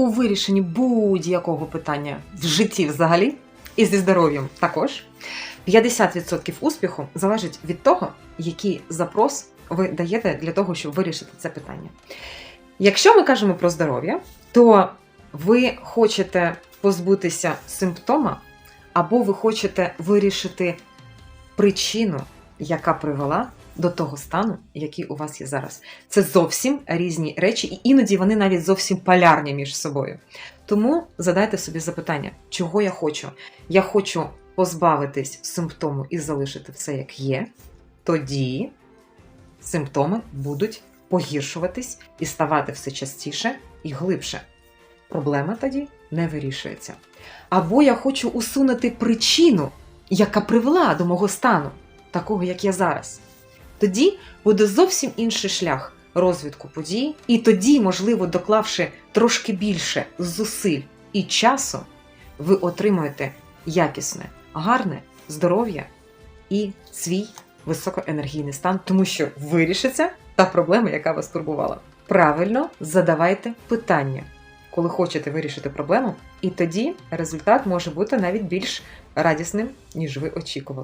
у вирішенні будь-якого питання в житті взагалі і зі здоров'ям також. 50% успіху залежить від того, який запрос ви даєте для того, щоб вирішити це питання. Якщо ми кажемо про здоров'я, то ви хочете позбутися симптома, або ви хочете вирішити причину, яка привела до того стану, який у вас є зараз. Це зовсім різні речі, і іноді вони навіть зовсім полярні між собою. Тому задайте собі запитання, чого я хочу? Я хочу позбавитись симптому і залишити все як є. Тоді симптоми будуть погіршуватись і ставати все частіше і глибше. Проблема тоді не вирішується. Або я хочу усунути причину, яка привела до мого стану, такого як я зараз. Тоді буде зовсім інший шлях розвитку подій, і тоді, можливо, доклавши трошки більше зусиль і часу, ви отримуєте якісне, гарне здоров'я і свій високоенергійний стан, тому що вирішиться та проблема, яка вас турбувала. Правильно задавайте питання, коли хочете вирішити проблему, і тоді результат може бути навіть більш радісним, ніж ви очікували.